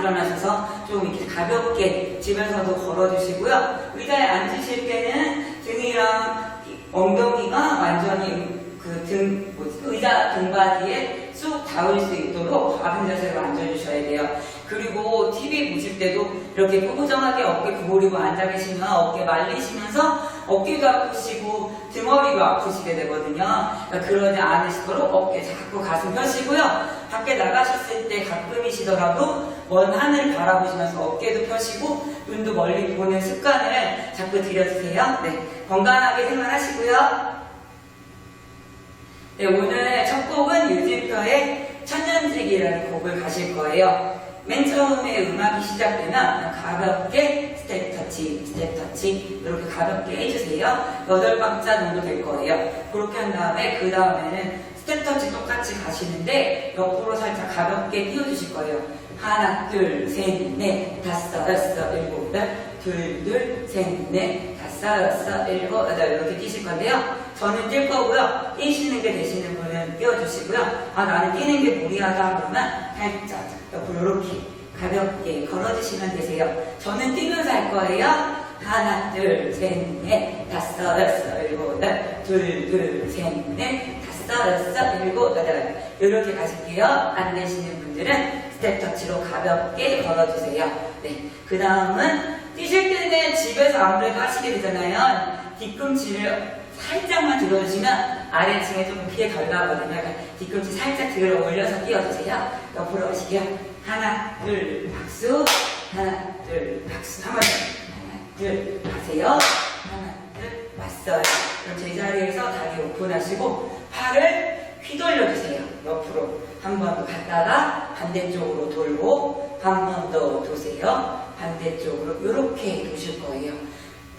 일어나셔서 좀 이렇게 가볍게 집에서도 걸어주시고요. 의자에 앉으실 때는 등이랑 이 엉덩이가 완전히 그 등, 뭐지, 의자 등받이에 쑥 닿을 수 있도록 바른 자세로 앉아주셔야 돼요. 그리고 TV 보실 때도 이렇게 꾸부정하게 어깨 구부리고 앉아 계시면 어깨 말리시면서 어깨도 아프시고 등허리도 아프시게 되거든요. 그러니까 그러지 않으시도록 어깨 자꾸 가슴 펴시고요. 밖에 나가셨을 때 가끔이시더라도 먼 하늘 바라보시면서 어깨도 펴시고 눈도 멀리 보는 습관을 자꾸 들여주세요. 네, 건강하게 생활하시고요. 네, 오늘 첫 곡은 유진표의 천년지기라는 곡을 가실 거예요. 맨 처음에 음악이 시작되면 가볍게 스텝 터치, 스텝 터치 이렇게 가볍게 해주세요. 여덟 박자 정도 될 거예요. 그렇게 한 다음에 그 다음에는 스텝 터치 똑같이 가시는데 옆으로 살짝 가볍게 띄워주실 거예요. 하나, 둘, 셋, 넷, 다섯, 여섯, 일곱, 여덟, 둘, 둘, 셋, 넷, 여섯, 일곱, 여덟 이렇게 뛰실 건데요. 저는 뛸 거고요. 뛰시는 게 되시는 분은 뛰어주시고요. 아 나는 뛰는 게 무리하다 그러면 살짝 옆으로 이렇게 가볍게 걸어주시면 되세요. 저는 뛰면서 할 거예요. 하나, 둘, 셋, 넷, 다섯, 여섯, 일곱, 여덟, 둘, 둘, 셋, 넷, 다섯, 여섯, 일곱, 여덟 이렇게 가실게요. 안 되시는 분들은 스텝 터치로 가볍게 걸어주세요. 네. 그 다음은 뛰실 때는 집에서 아무래도 하시게 되잖아요. 뒤꿈치를 살짝만 들어주시면 아래층에 좀 피해 덜 가거든요. 그러니까 뒤꿈치 살짝 들어 올려서 뛰어주세요. 옆으로 오시고요. 하나, 둘, 박수. 하나, 둘, 박수. 한번 더. 하나, 둘, 가세요. 하나, 둘, 왔어요. 그럼 제자리에서 다리 오픈하시고 팔을 휘돌려주세요. 옆으로 한 번 갔다가 반대쪽으로 돌고 한 번 더 도세요. 반대쪽으로 이렇게 도실 거예요.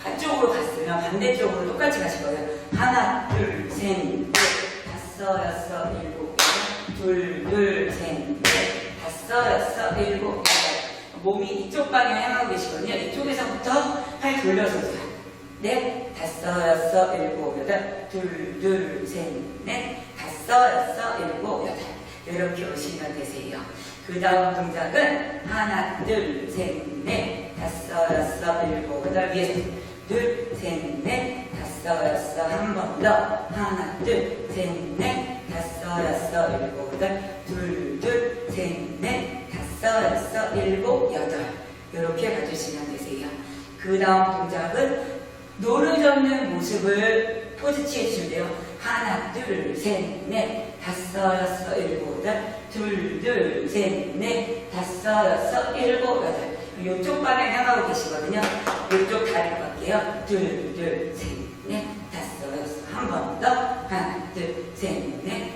한쪽으로 갔으면 반대쪽으로 똑같이 가실 거예요. 하나, 둘, 셋, 넷, 다섯, 여섯, 일곱, 둘, 둘, 셋, 넷, 다섯, 여섯, 일곱. 몸이 이쪽 방향 향하고 계시거든요. 이쪽에서부터 팔 돌려서 돼요. 넷, 다섯, 여섯, 일곱, 여덟, 둘, 둘, 셋, 넷, 여섯, 일곱. 이렇게 오시면 되세요. 그 다음 동작은 하나, 둘, 셋, 넷, 다섯, 여섯, 일곱, 여덟. 위에서 둘, 셋, 넷, 다섯, 여섯. 한 번 더. 하나, 둘, 셋, 넷, 다섯, 여섯, 일곱, 여덟. 둘, 둘, 셋, 넷, 다섯, 여섯, 일곱, 여덟. 이렇게 가주시면 되세요. 그 다음 동작은 노를 젓는 모습을 포즈 취해주시면 돼요. 하나, 둘, 셋, 넷, 다섯, 여섯, 일곱, 여덟, 둘, 둘, 셋, 넷, 다섯, 여섯, 일곱, 여덟. 이쪽 방향 향하고 계시거든요. 이쪽 다리 갈게요. 둘, 둘, 셋, 넷, 다섯, 여섯. 한 번 더. 하나, 둘, 셋, 넷,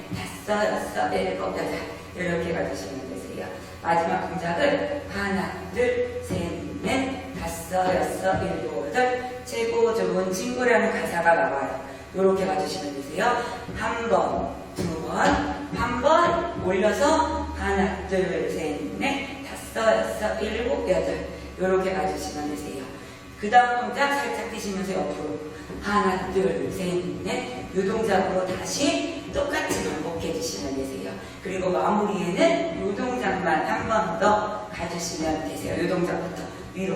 다섯, 여섯, 일곱, 여덟. 이렇게 가주시면 되세요. 마지막 동작은 하나, 둘, 셋, 넷, 다섯, 여섯, 일곱, 여덟. 최고 좋은 친구라는 가사가 나와요. 이렇게 가주시면 되세요. 한 번, 두 번, 한 번 올려서 하나, 둘, 셋, 넷, 다섯, 여섯, 일곱, 여덟. 이렇게 가주시면 되세요. 그 다음 동작 살짝 뛰시면서 옆으로 하나, 둘, 셋, 넷. 이 동작으로 다시 똑같이 반복해 주시면 되세요. 그리고 마무리에는 이 동작만 한 번 더 가주시면 되세요. 이 동작부터 위로.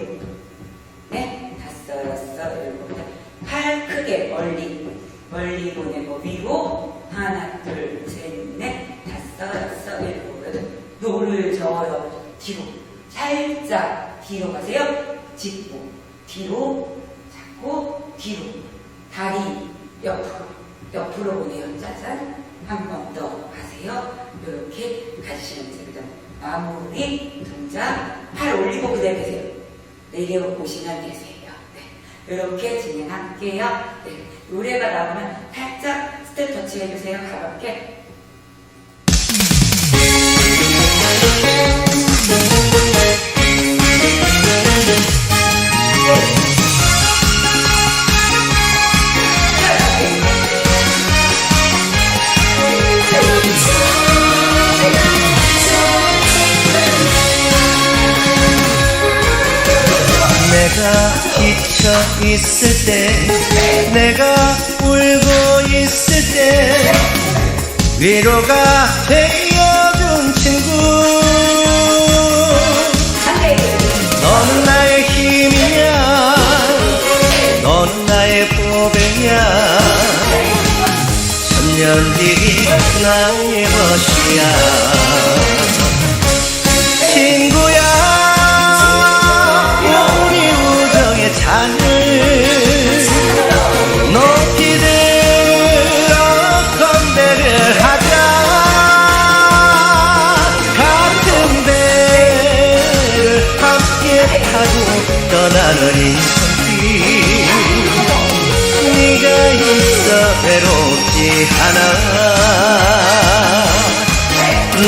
네, 다섯, 여섯, 일곱. 팔 크게 멀리, 멀리 보내고 위로. 하나, 둘, 셋, 넷, 다섯, 여섯, 일곱, 여덟. 노를 저어요. 뒤로. 살짝 뒤로 가세요. 짚고, 뒤로, 잡고, 뒤로. 다리 옆으로, 옆으로 보내요. 짜잔. 한 번더 가세요. 이렇게 가주시면 됩니다. 마무리, 동작, 팔 올리고 그대로 계세요. 내려오시면 되세요. 네. 이렇게 진행할게요. 네. 노래가 나오면 살짝 스텝 터치 해주세요. 가볍게. 지쳐 있을 때 내가 울고 있을 때 위로가 되어준 친구. 너는 나의 힘이야 너는 나의 보배야 천년지기 나의 것이야 떠나는 인생길 네가 있어 외롭지 않아. 넌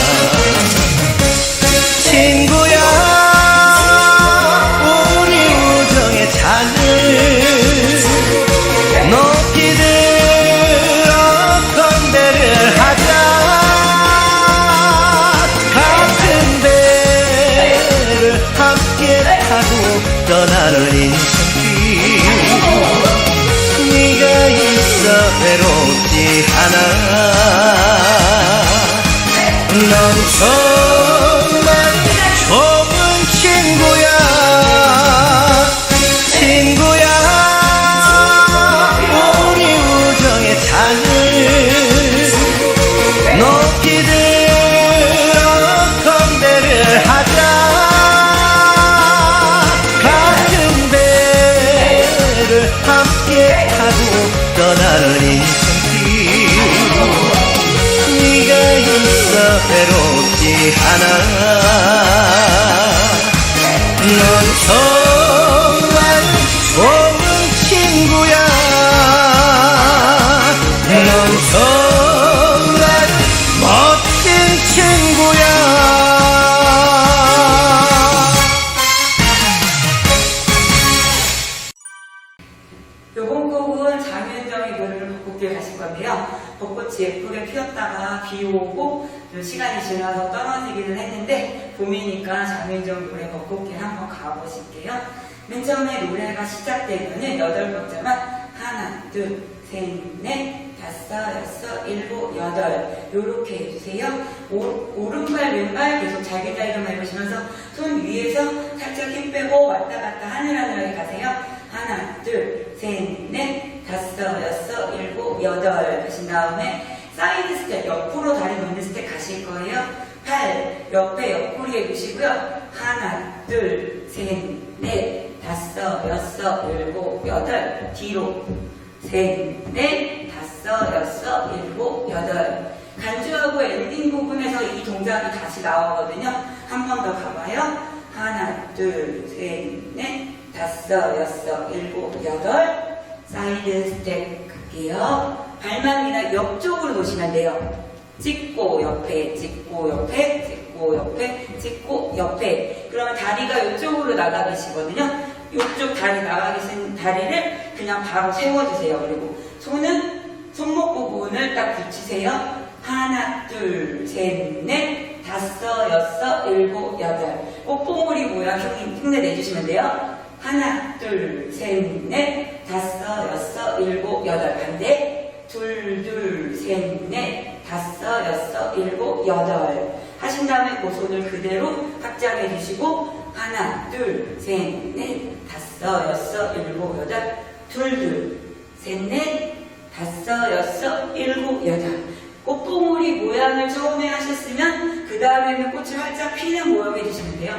않아. 넌 벚꽃길 한번 가보실게요. 맨 처음에 노래가 시작되면은 여덟 번째만 하나, 둘, 셋, 넷, 다섯, 여섯, 일곱, 여덟 요렇게 해주세요. 오, 오른발, 왼발 계속 잘게잘게만 해보시면서 손 위에서 살짝 힘 빼고 왔다 갔다 하늘하늘하게 가세요. 하나, 둘, 셋, 넷, 다섯, 여섯, 일곱, 여덟 하신 다음에 사이드 스텝, 옆으로 다리 놓는 스텝 가실 거예요. 팔, 옆에 옆구리 해주시고요. 하나, 둘, 셋, 넷, 다섯, 여섯, 일곱, 여덟, 뒤로. 셋, 넷, 다섯, 여섯, 일곱, 여덟. 간주하고 엔딩 부분에서 이 동작이 다시 나오거든요. 한 번 더 가봐요. 하나, 둘, 셋, 넷, 다섯, 여섯, 일곱, 여덟. 사이드 스텝 갈게요. 발만 그냥 옆쪽으로 놓으시면 돼요. 찍고 옆에, 찍고 옆에, 찍고 옆에, 찍고 옆에. 그러면 다리가 이쪽으로 나가 계시거든요. 이쪽 다리 나가 계신 다리를 그냥 바로 세워주세요. 그리고 손은 손목 부분을 딱 붙이세요. 하나, 둘, 셋, 넷, 다섯, 여섯, 일곱, 여덟. 꽃봉오리 모양 흉- 흉내 내주시면 돼요. 하나, 둘, 셋, 넷, 다섯, 여섯, 일곱, 여덟. 반대. 둘, 둘, 셋, 넷, 다섯, 여섯, 일곱, 여덟. 하신 다음에 그 손을 그대로 확장해 주시고, 하나, 둘, 셋, 넷, 다섯, 여섯, 일곱, 여덟. 둘, 둘, 셋, 넷, 다섯, 여섯, 일곱, 여덟. 꽃봉오리 모양을 처음에 하셨으면, 그 다음에는 꽃을 활짝 피는 모양을 해주시면 돼요.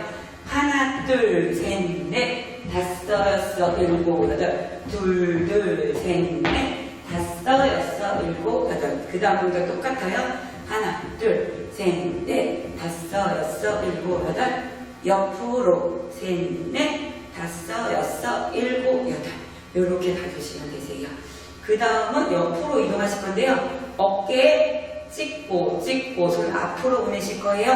하나, 둘, 셋, 넷, 다섯, 여섯, 일곱, 여덟. 둘, 둘, 셋, 넷. 다섯, 여섯, 일곱, 여덟. 그 다음부터 똑같아요. 하나, 둘, 셋, 넷. 다섯, 여섯, 일곱, 여덟. 옆으로 셋, 넷. 다섯, 여섯, 일곱, 여덟. 이렇게 가주시면 되세요. 그 다음은 옆으로 이동하실 건데요. 어깨 찍고 찍고 손 앞으로 보내실 거예요.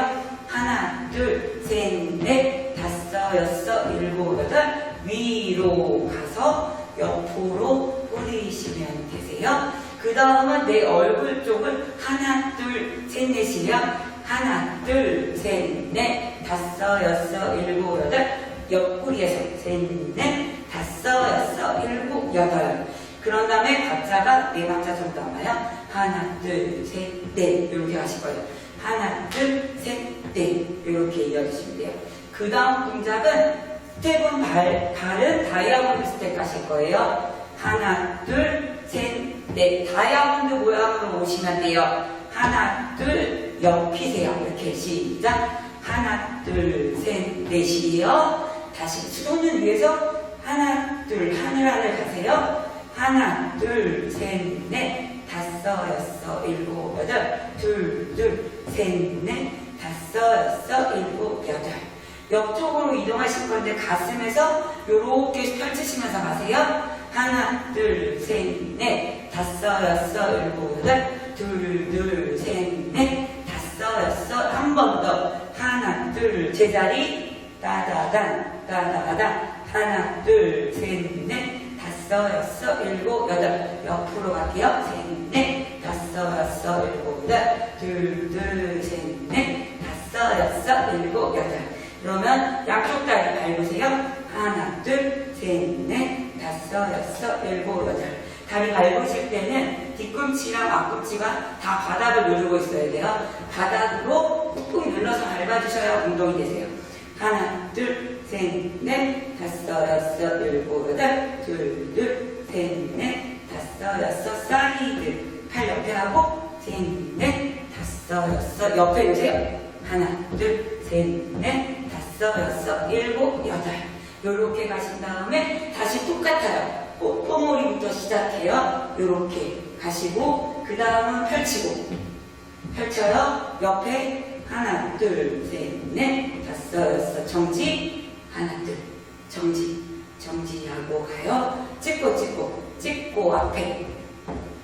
하나, 둘, 셋, 넷, 다섯, 여섯, 일곱, 여덟. 위로 가서 옆으로 뿌리시면 되세요. 그 다음은 내 얼굴 쪽을 하나, 둘, 셋, 넷이면 하나, 둘, 셋, 넷, 다섯, 여섯, 일곱, 여덟. 옆구리에서 셋, 넷, 다섯, 여섯, 일곱, 여덟. 그런 다음에 박자가 네 박자 정도 남아요. 하나, 둘, 셋, 넷. 이렇게 하실 거예요. 하나, 둘, 셋, 넷. 이렇게 이어주시면 돼요. 그 다음 동작은 스텝은 발, 발은 다이아몬드 스텝 가실 거예요. 하나, 둘, 셋, 넷. 다이아몬드 모양으로 오시면 돼요. 하나, 둘, 옆이세요. 이렇게 시작. 하나, 둘, 셋, 넷이요. 다시 손은 위에서 하나, 둘, 하늘 하늘 가세요. 하나, 둘, 셋, 넷, 다섯, 여섯, 일곱, 여덟, 둘, 둘, 셋, 넷, 다섯, 여섯, 일곱, 여덟. 옆쪽으로 이동하실 건데 가슴에서 이렇게 펼치시면서 가세요. 하나, 둘, 셋, 넷, 다섯, 여섯, 일곱, 여덟, 둘, 둘, 셋, 넷, 다섯, 여섯, 한 번 더. 하나, 둘, 제자리, 따다단, 따다단, 하나, 둘, 셋, 넷, 다섯, 여섯, 일곱, 여덟. 옆으로 갈게요. 셋, 넷, 다섯, 여섯, 일곱, 여덟. 둘, 둘, 셋, 넷, 다섯, 여섯, 일곱, 여덟. 그러면 양쪽 다리 밟으세요. 하나, 둘, 셋, 넷, 다섯, 여섯, 일곱, 여덟. 다리 밟으실 때는 뒤꿈치랑 앞꿈치가 다 바닥을 누르고 있어야 돼요. 바닥으로 꾹꾹 눌러서 밟아주셔야 운동이 되세요. 하나, 둘, 셋, 넷, 다섯, 여섯, 일곱, 여덟, 둘, 둘, 셋, 넷, 다섯, 여섯, 사이드. 팔 옆에 하고, 셋, 넷, 다섯, 여섯, 옆에 주세요. 하나, 둘, 셋, 넷, 다섯, 여섯, 일곱, 여덟. 요렇게 가신 다음에 다시 똑같아요. 뽀뽀머리부터 시작해요. 요렇게 가시고, 그 다음은 펼치고, 펼쳐요. 옆에 하나, 둘, 셋, 넷, 다섯, 여섯, 정지. 하나, 둘, 정지. 정지하고 가요. 찍고, 찍고, 찍고, 앞에.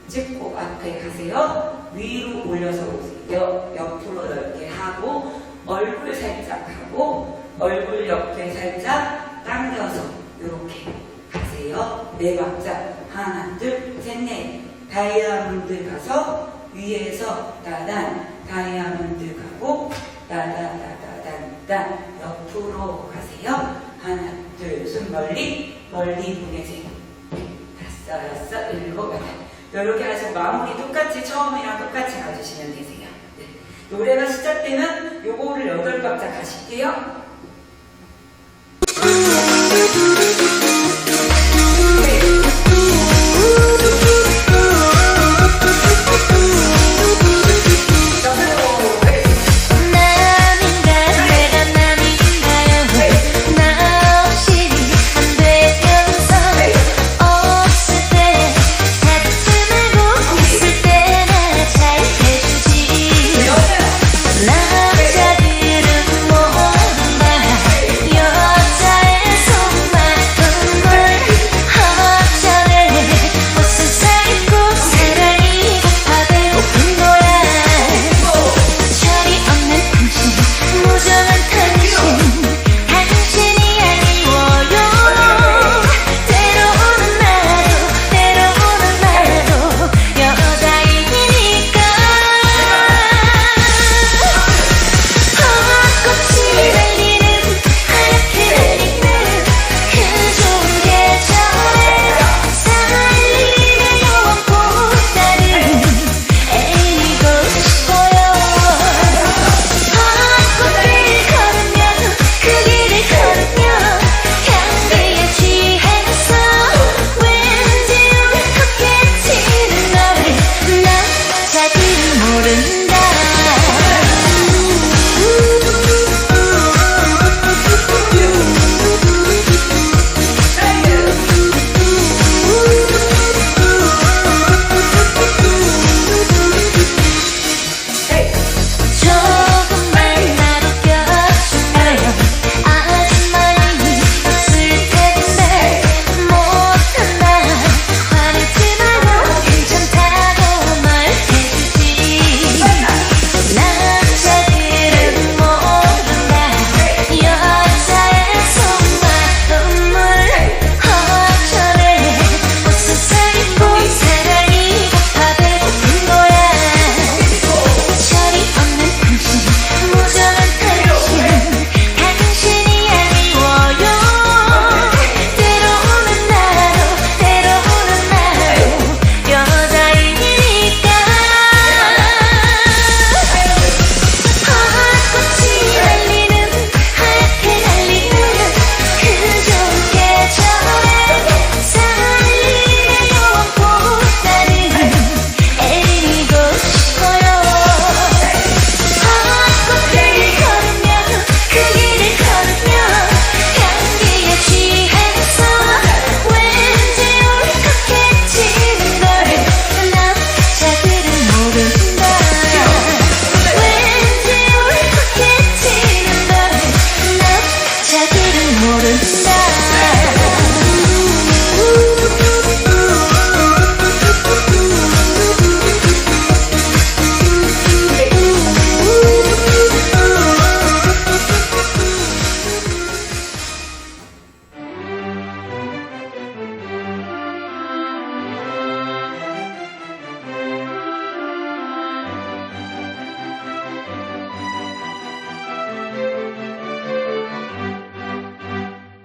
찍고, 앞에 가세요. 위로 올려서 오세요. 옆으로 넓게 하고, 얼굴 살짝 하고, 얼굴 옆에 살짝 당겨서, 요렇게 가세요. 네 박자. 하나, 둘, 셋, 넷. 다이아몬드 가서, 위에서 따단, 다이아몬드 가고, 따다다다단단, 옆으로 가세요. 하나, 둘, 손 멀리, 멀리 보내세요. 다섯, 여섯, 일곱, 여덟. 이렇게 하시고 마무리 똑같이 처음이랑 똑같이 가주시면 되세요. 네. 노래가 시작되면 요거를 여덟 박자 가실게요. Música